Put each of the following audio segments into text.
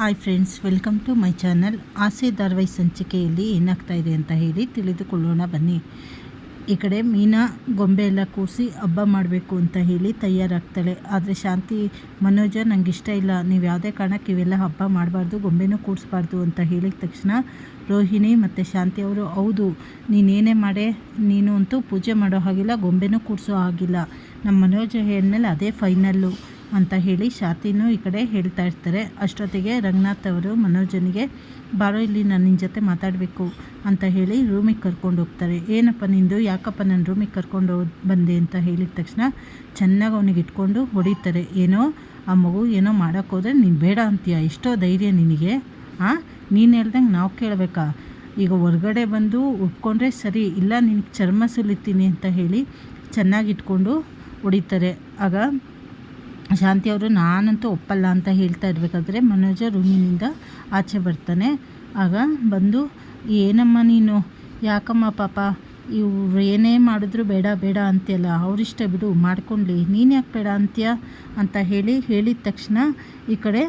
Hi friends welcome to my channel Aase ಧಾರವಾಹಿ ಸಂಚಿಕೆಯಲ್ಲಿ ಏನಾಗ್ತಾ ಇದೆ ಅಂತ ಹೇಳಿ ತಿಳಿದುಕೊಳ್ಳೋಣ, ಬನ್ನಿ. ಈ ಕಡೆ ಮೀನಾ ಗೊಂಬೆ ಎಲ್ಲ ಕೂರಿಸಿ ಹಬ್ಬ ಮಾಡಬೇಕು ಅಂತ ಹೇಳಿ ತಯಾರಾಗ್ತಾಳೆ. ಆದರೆ ಶಾಂತಿ, ಮನೋಜ ನಂಗೆ ಇಷ್ಟ ಇಲ್ಲ. ನೀವು ಯಾವುದೇ ಕಾರಣಕ್ಕೆ ಇವೆಲ್ಲ ಹಬ್ಬ ಮಾಡಬಾರ್ದು, ಗೊಂಬೆನೂ ಕೂಡಿಸ್ಬಾರ್ದು ಅಂತ ಹೇಳಿದ ತಕ್ಷಣ ರೋಹಿಣಿ ಮತ್ತು ಶಾಂತಿ ಅವರು, ಹೌದು ನೀನೇನೇ ಮಾಡೆ, ನೀನು ಅಂತೂ ಪೂಜೆ ಮಾಡೋ ಹಾಗಿಲ್ಲ, ಗೊಂಬೆನೂ ಕೂಡಿಸೋ ಹಾಗಿಲ್ಲ. ನಮ್ಮ ಮನೋಜ ಹೇಳಿದ್ಮೇಲೆ ಅದೇ ಫೈನಲ್ಲು ಅಂತ ಹೇಳಿ ಶಾತಿನೂ ಈ ಕಡೆ ಹೇಳ್ತಾ ಇರ್ತಾರೆ. ಅಷ್ಟೊತ್ತಿಗೆ ರಂಗನಾಥ್ ಅವರು ಮನೋಜನಿಗೆ ಬಾರೋ, ಇಲ್ಲಿ ನಾನು ನಿನ್ನ ಜೊತೆ ಮಾತಾಡಬೇಕು ಅಂತ ಹೇಳಿ ರೂಮಿಗೆ ಕರ್ಕೊಂಡು ಹೋಗ್ತಾರೆ. ಏನಪ್ಪ ನಿಂದು? ಯಾಕಪ್ಪ ನನ್ನ ರೂಮಿಗೆ ಕರ್ಕೊಂಡು ಬಂದೆ ಅಂತ ಹೇಳಿದ ತಕ್ಷಣ ಚೆನ್ನಾಗಿ ಅವನಿಗೆ ಇಟ್ಕೊಂಡು ಹೊಡಿತಾರೆ. ಏನೋ, ಆ ಮಗು ಏನೋ ಮಾಡೋಕ್ಕೋದ್ರೆ ನೀನು ಬೇಡ ಅಂತೀಯ? ಎಷ್ಟೋ ಧೈರ್ಯ ನಿನಗೆ ಹಾಂ ನೀನು ಹೇಳ್ದಂಗೆ ನಾವು ಕೇಳಬೇಕಾ? ಈಗ ಹೊರಗಡೆ ಬಂದು ಉಟ್ಕೊಂಡ್ರೆ ಸರಿ, ಇಲ್ಲ ನಿನಗೆ ಚರ್ಮ ಸುಲಿತೀನಿ ಅಂತ ಹೇಳಿ ಚೆನ್ನಾಗಿ ಇಟ್ಕೊಂಡು ಹೊಡಿತಾರೆ. ಆಗ ಶಾಂತಿ ಅವರು ನಾನಂತೂ ಒಪ್ಪಲ್ಲ ಅಂತ ಹೇಳ್ತಾ ಇರಬೇಕಾದ್ರೆ ಮನೋಜ ರೂಮಿನಿಂದ ಆಚೆ ಬರ್ತಾನೆ. ಆಗ ಬಂದು, ಏನಮ್ಮ ನೀನು? ಯಾಕಮ್ಮ ಪಾಪ? ಇವ್ರು ಏನೇ ಮಾಡಿದ್ರು ಬೇಡ ಬೇಡ ಅಂತೆಲ್ಲ ಅವರಿಷ್ಟ ಬಿಡು, ಮಾಡ್ಕೊಂಡ್ಲಿ. ನೀನು ಯಾಕೆ ಬೇಡ ಅಂತೀಯ? ಅಂತ ಹೇಳಿ ಹೇಳಿದ ತಕ್ಷಣ ಈ ಕಡೆ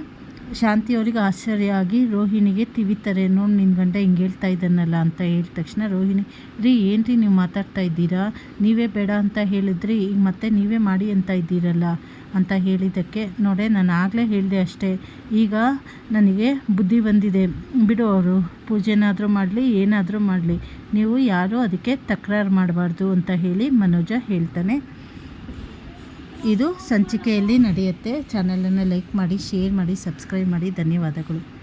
ಶಾಂತಿ ಅವರಿಗೆ ಆಶ್ಚರ್ಯ ಆಗಿ ರೋಹಿಣಿಗೆ ತಿವಿತಾರೆ. ನೋಡಿ ನಿನ್ನ ಗಂಡ ಹಿಂಗೆ ಹೇಳ್ತಾ ಇದ್ದಾನಲ್ಲ ಅಂತ ಹೇಳಿದ ತಕ್ಷಣ ರೋಹಿಣಿ, ರೀ ಏನು ನೀವು ಮಾತಾಡ್ತಾ ಇದ್ದೀರಾ? ನೀವೇ ಬೇಡ ಅಂತ ಹೇಳಿದ್ರಿ ಈಗ ಮತ್ತೆ ನೀವೇ ಮಾಡಿ ಅಂತ ಇದ್ದೀರಲ್ಲ ಅಂತ ಹೇಳಿದ್ದಕ್ಕೆ, ನೋಡೆ, ನಾನು ಆಗಲೇ ಹೇಳಿದೆ ಅಷ್ಟೇ. ಈಗ ನನಗೆ ಬುದ್ಧಿ ಬಂದಿದೆ. ಬಿಡು ಅವರು, ಪೂಜೆನಾದರೂ ಮಾಡಲಿ, ಏನಾದರೂ ಮಾಡಲಿ. ನೀವು ಯಾರೂ ಅದಕ್ಕೆ ತಕರಾರು ಮಾಡಬಾರ್ದು ಅಂತ ಹೇಳಿ ಮನೋಜ ಹೇಳ್ತಾನೆ. ಇದು ಸಂಚಿಕೆಯಲ್ಲಿ ನಡೆಯುತ್ತೆ. ಚಾನಲನ್ನು ಲೈಕ್ ಮಾಡಿ ಶೇರ್ ಮಾಡಿ ಸಬ್ಸ್ಕ್ರೈಬ್ ಮಾಡಿ. ಧನ್ಯವಾದಗಳು.